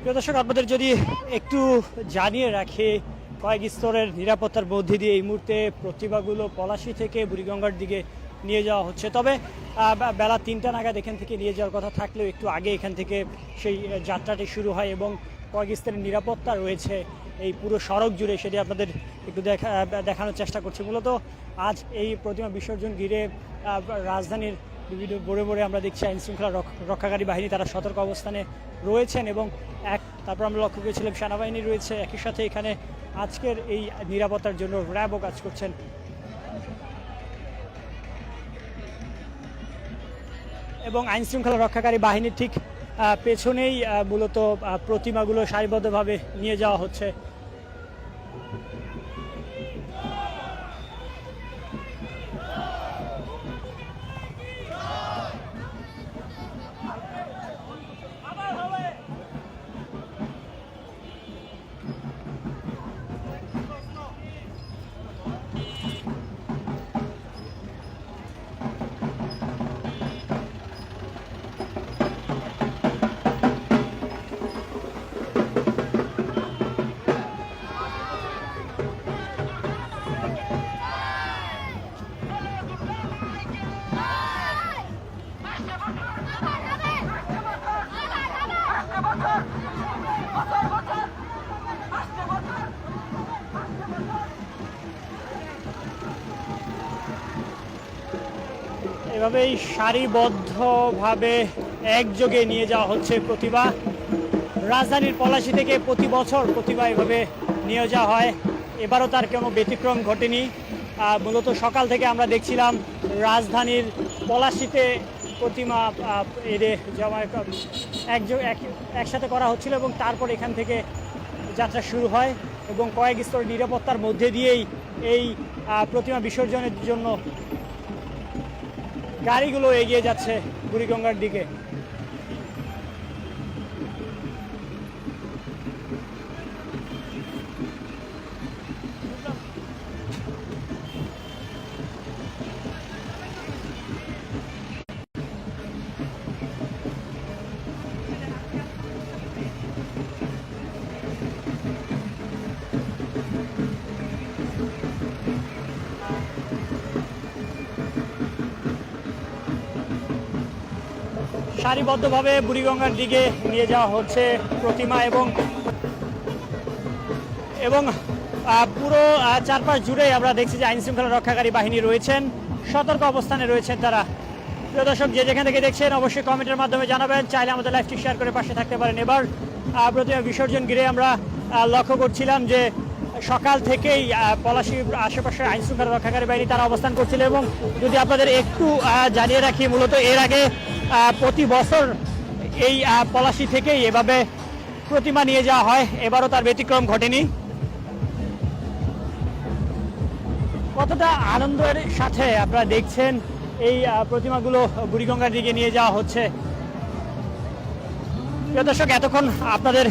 প্রিয় দর্শক, আপনাদের যদি একটু জানিয়ে রাখি, কয়েক স্তরের নিরাপত্তার মধ্যে দিয়ে এই মুহূর্তে প্রতিভাগুলো পলাশি থেকে বুড়িগঙ্গার দিকে নিয়ে যাওয়া হচ্ছে। তবে বেলা তিনটা নাগাদ এখান থেকে নিয়ে যাওয়ার কথা থাকলেও একটু আগে এখান থেকে সেই যাত্রাটি শুরু হয় এবং কয়েক স্তরের নিরাপত্তা রয়েছে এই পুরো সড়ক জুড়ে সেটি আপনাদের একটু দেখা দেখানোর চেষ্টা করছি। মূলত আজ এই প্রতিমা বিসর্জন ঘিরে রাজধানীর বিভিন্ন বোরে বোরে আমরা দেখছি আইন শৃঙ্খলা রক্ষাকারী বাহিনী, তারা সতর্ক অবস্থানে রয়েছেন এবং এক তারপর আমরা লক্ষ্য করেছিলাম সেনাবাহিনী রয়েছে। একই সাথে এখানে আজকের এই নিরাপত্তার জন্য র্যাবও কাজ করছেন। এবং আইন শৃঙ্খলা রক্ষাকারী বাহিনীর ঠিক পেছনেই মূলত প্রতিমাগুলো সারিবদ্ধভাবে নিয়ে যাওয়া হচ্ছে। এভাবেই সারিবদ্ধভাবে একযোগে নিয়ে যাওয়া হচ্ছে প্রতিভা। রাজধানীর পলাশি থেকে প্রতি বছর প্রতিভা এভাবে নিয়ে যাওয়া হয়। এবারও তার কোনো ব্যতিক্রম ঘটেনি। মূলত সকাল থেকে আমরা দেখছিলাম রাজধানীর পলাশিতে প্রতিমা এদের যাওয়া একযোগ, এক- একসাথে করা হচ্ছিল এবং তারপর এখান থেকে যাত্রা শুরু হয় এবং কয়েক স্তর নিরাপত্তার মধ্যে দিয়েই এই প্রতিমা বিসর্জনের জন্য গাড়িগুলো এগিয়ে যাচ্ছে বুড়িগঙ্গার দিকে। সারিবদ্ধভাবে বুড়িগঙ্গার দিকে নিয়ে যাওয়া হচ্ছে প্রতিমা এবং এবং পুরো চারপাশ জুড়ে আমরা দেখছি যে আইন শৃঙ্খলা রক্ষাকারী বাহিনী রয়েছেন। সতর্ক অবস্থানে রয়েছেন তারা। প্রিয় দর্শক যে যেখান থেকে দেখছেন অবশ্যই কমেন্টের মাধ্যমে জানাবেন। চাইলে আমাদের লাইভটি শেয়ার করে পাশে থাকতে পারেন। এবার প্রতিমা বিসর্জন ঘিরে আমরা লক্ষ্য করছিলাম যে সকাল থেকেই আহ, পলাশির আশেপাশে আইন শৃঙ্খলা রক্ষাকারী বাহিনী তারা অবস্থান করছিল এবং যদি আপনাদের একটু জানিয়ে রাখি মূলত এর আগে প্রতি বছর এই পলাশি থেকেই এভাবে প্রতিমা নিয়ে যাওয়া হয়। এবারও তার ব্যতিক্রম ঘটেনি। কতটা আনন্দের সাথে আপনারা দেখছেন এই প্রতিমাগুলো বুড়িগঙ্গার দিকে নিয়ে যাওয়া হচ্ছে। প্রিয় দর্শক, এতক্ষণ আপনাদের